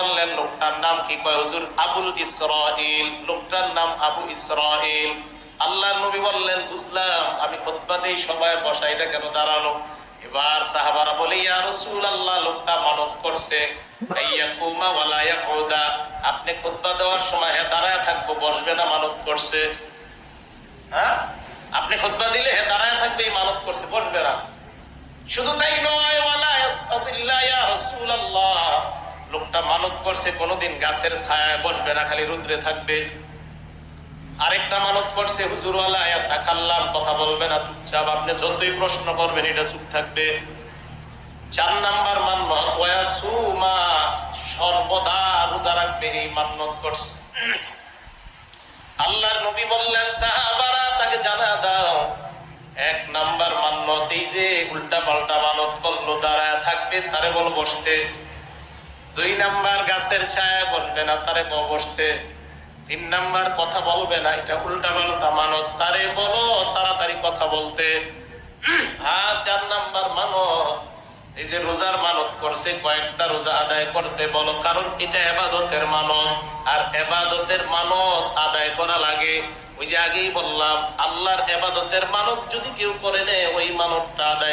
বললেন, লোকটার নাম কি? কয়, হুজুর আবুল ইসরাইল লোকটার নাম আবু ইসরাইল আল্লাহ নবী বললেন, বুঝলাম, আমি খুতবাতেই সবাই বসা এটা কেন দাঁড়াল? এবার সাহাবারা বলে, ইয়া রাসূলুল্লাহ, লোকটা মানত করছে। আপনি খুতবা দেওয়ার সময় হে দাঁড়ায় থাকব, বসবে না করছে। হ্যাঁ? আপনি খুতবা দিলে হে দাঁড়ায় থাকবে মানত করছে, বসবে না। শুধু তাই নয় ওয়ালা করছে, কোনোদিন গাছের ছায়ায় বসবে না, খালি রুদ্রে থাকবে। আরেকটা মানত করছে হুজুরওয়ালা আয়াত কথা বলবে না, চুপচাপ, আপনি যতই প্রশ্ন করবেন, এটা চুপ থাকবে। চার নাম্বার সুমা, সর্বদা রোজা রাখবে এই করছে। আল্লাহর নবী বললেন, সাহাবারা, তাকে জানা দাও। এক নাম্বার মান্নত, এই যে উল্টা পাল্টা মানত করল, দাঁড়ায় থাকবে, তারে বল বসতে। দুই নাম্বার গাছের ছায়া বসবে না তারে বসতে। তিন নাম্বার কথা বলবে না, এটা উল্টা পাল্টা মানত। তারে বলো, তাড়াতাড়ি কথা বলতে। হ্যাঁ চার নাম্বার এই যে রোজার মানত করছে, কয়েকটা রোজা আদায় করতে বলো, কারণ এটা এবাদতের মানত। আর এবাদতের মানত আদায় করা লাগে। ওই যে আগেই বললাম, আল্লাহর এবাদতের মানত যদি কেউ করে নেয়, ওই মানতটা আদায়